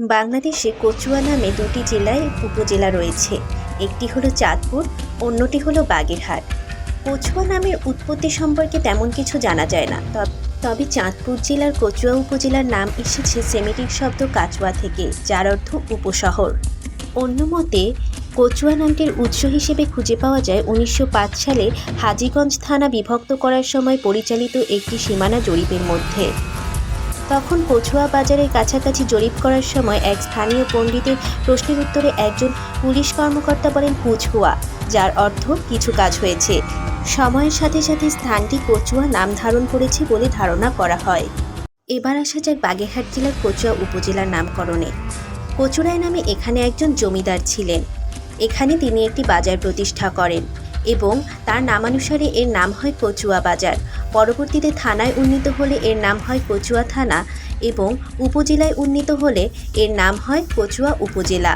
বাংলাদেশে কচুয়া নামে দুটি জেলায় উপজেলা রয়েছে। একটি হলো চাঁদপুর, অন্যটি হলো বাগেরহাট। কচুয়া নামের উৎপত্তি সম্পর্কে তেমন কিছু জানা যায় না। তব- চাঁদপুর জেলার কচুয়া উপজেলার নাম এসেছে সেমিটিক শব্দ কাচুয়া থেকে, যার অর্থ উপশহর। অন্য মতে, কচুয়া নামটির উৎস হিসেবে খুঁজে পাওয়া যায় উনিশশো পাঁচ সালে হাজীগঞ্জ থানা বিভক্ত করার সময় পরিচালিত একটি সীমানা জরিপের মধ্যে। তখন কচুয়া বাজারের কাছাকাছি জরিপ করার সময় এক স্থানীয় পণ্ডিতের প্রশ্নের উত্তরে একজন পুলিশ কর্মকর্তা বলেন হুয়া যার অর্থ কিছু কাজ হয়েছে। সময়ের সাথে সাথে স্থানটি কচুয়া নাম ধারণ করেছে বলে ধারণা করা হয়। এবার আসা যাক বাগেরহাট জেলার কচুয়া উপজেলার নামকরণে। কচুরায় নামে এখানে একজন জমিদার ছিলেন। এখানে তিনি একটি বাজার প্রতিষ্ঠা করেন এবং তার নামানুসারে এর নাম হয় কচুয়া বাজার। পরবর্তীতে থানায় উন্নীত হলে এর নাম হয় কচুয়া থানা এবং উপজেলায় উন্নীত হলে এর নাম হয় কচুয়া উপজেলা।